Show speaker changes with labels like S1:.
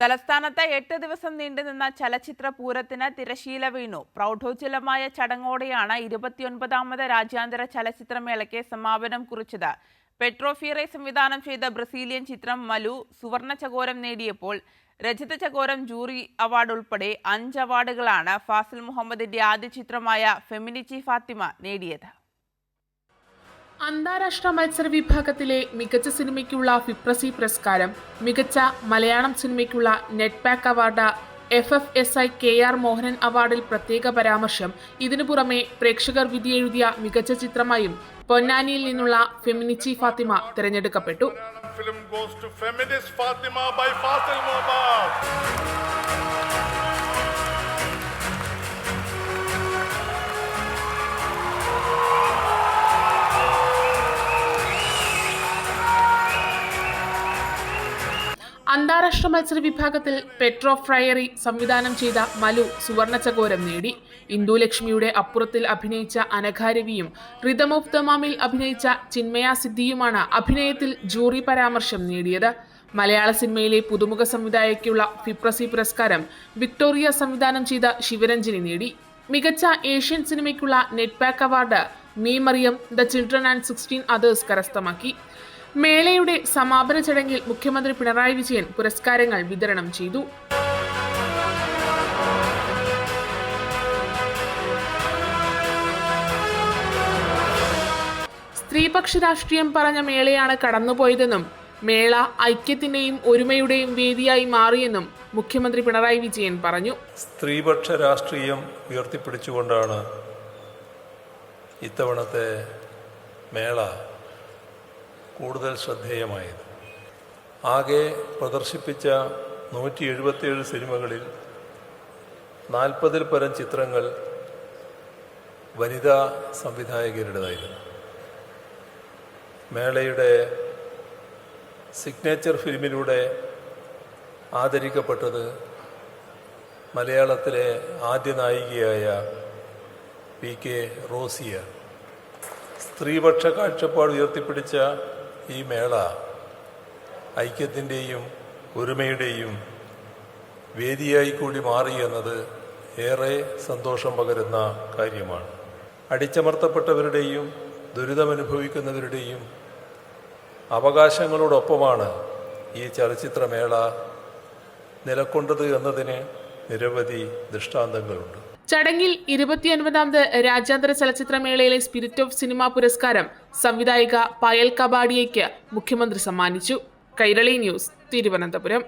S1: തലസ്ഥാനത്ത് എട്ട് ദിവസം നീണ്ടുനിന്ന ചലച്ചിത്ര പൂരത്തിന് തിരശീല വീണു. പ്രൗഢോജ്വലമായ ചടങ്ങോടെയാണ് ഇരുപത്തിയൊൻപതാമത് രാജ്യാന്തര ചലച്ചിത്രമേളയ്ക്ക് സമാപനം കുറിച്ചത്. പെട്രോഫിയറെ സംവിധാനം ചെയ്ത ബ്രസീലിയൻ ചിത്രം മലു സുവർണ ചകോരം നേടിയപ്പോൾ രജത ചകോരം ജൂറി അവാർഡ് ഉൾപ്പെടെ അഞ്ച് അവാർഡുകളാണ് ഫാസിൽ മുഹമ്മദിന്റെ ആദ്യ ചിത്രമായ ഫെമിനിച്ചി ഫാത്തിമ നേടിയത്.
S2: അന്താരാഷ്ട്ര മത്സര വിഭാഗത്തിലെ മികച്ച സിനിമയ്ക്കുള്ള ഫിപ്രസി പുരസ്കാരം മികച്ച Malayalam സിനിമയ്ക്കുള്ള NETPAC award F F S I K R Mohanan അവാർഡിൽ പ്രത്യേക പരാമർശം. ഇതിനു പുറമെ പ്രേക്ഷകർ വിധിയെഴുതിയ മികച്ച ചിത്രമായും പൊന്നാനിയിൽ നിന്നുള്ള ഫെമിനിച്ചി ഫാത്തിമ തിരഞ്ഞെടുക്കപ്പെട്ടു.
S3: Film goes to by Fasil
S2: അന്താരാഷ്ട്ര മത്സര വിഭാഗത്തിൽ പെട്രോ ഫ്രയറി സംവിധാനം ചെയ്ത മലു സുവർണചകോരം നേടി. ഇന്ദുലക്ഷ്മിയുടെ അപ്പുറത്തിൽ അഭിനയിച്ച അനഘാരവിയും റിതം ഓഫ് ദമാമിൽ അഭിനയിച്ച ചിന്മയ സിദ്ധിയുമാണ് അഭിനയത്തിൽ ജൂറി പരാമർശം നേടിയത്. മലയാള സിനിമയിലെ പുതുമുഖ സംവിധായകയ്ക്കുള്ള ഫിപ്രസി പുരസ്കാരം വിക്ടോറിയ സംവിധാനം ചെയ്ത ശിവരഞ്ജിനി നേടി. മികച്ച Asian സിനിമയ്ക്കുള്ള NETPAC award Me Maryam the Children and Sixteen Others കരസ്ഥമാക്കി. മേളയുടെ സമാപന ചടങ്ങിൽ മുഖ്യമന്ത്രി പിണറായി വിജയൻ പുരസ്കാരങ്ങൾ വിതരണം ചെയ്തു. സ്ത്രീപക്ഷ രാഷ്ട്രീയം പറഞ്ഞ മേളയാണ് കടന്നുപോയതെന്നും മേള ഐക്യത്തിന്റെയും ഒരുമയുടെയും വേദിയായി മാറിയെന്നും മുഖ്യമന്ത്രി പിണറായി വിജയൻ പറഞ്ഞു.
S4: സ്ത്രീപക്ഷ രാഷ്ട്രീയം ഉയർത്തിപ്പിടിച്ചുകൊണ്ടാണ് ഇത്തവണത്തെ മേള കൂടുതൽ ശ്രദ്ധേയമായത്. ആകെ പ്രദർശിപ്പിച്ച നൂറ്റി എഴുപത്തിയേഴ് സിനിമകളിൽ നാൽപ്പതിൽ പരം ചിത്രങ്ങൾ വനിതാ സംവിധായകരുടേതായിരുന്നു. മേളയുടെ സിഗ്നേച്ചർ ഫിലിമിലൂടെ ആദരിക്കപ്പെട്ടത് മലയാളത്തിലെ ആദ്യ നായികയായ പി കെ റോസിയ. സ്ത്രീപക്ഷ കാഴ്ചപ്പാട് ഉയർത്തിപ്പിടിച്ച ഈ മേള ഐക്യത്തിന്റെയും ഒരുമയുടെയും വേദിയായി കൂടി മാറി എന്നത് ഏറെ സന്തോഷം പകരുന്ന കാര്യമാണ്. അടിച്ചമർത്തപ്പെട്ടവരുടെയും ദുരിതമനുഭവിക്കുന്നവരുടെയും അവകാശങ്ങളോടൊപ്പമാണ് ഈ ചലച്ചിത്രമേള നിലക്കൊണ്ടത് എന്നതിന് നിരവധി ദൃഷ്ടാന്തങ്ങളുണ്ട്.
S2: ചടങ്ങിൽ ഇരുപത്തിയൊൻപതാമത് രാജ്യാന്തര ചലച്ചിത്രമേളയിലെ സ്പിരിറ്റ് ഓഫ് സിനിമ പുരസ്കാരം സംവിധായിക പായൽ കബാഡിയയ്ക്ക് മുഖ്യമന്ത്രി സമ്മാനിച്ചു. കൈരളി ന്യൂസ് തിരുവനന്തപുരം.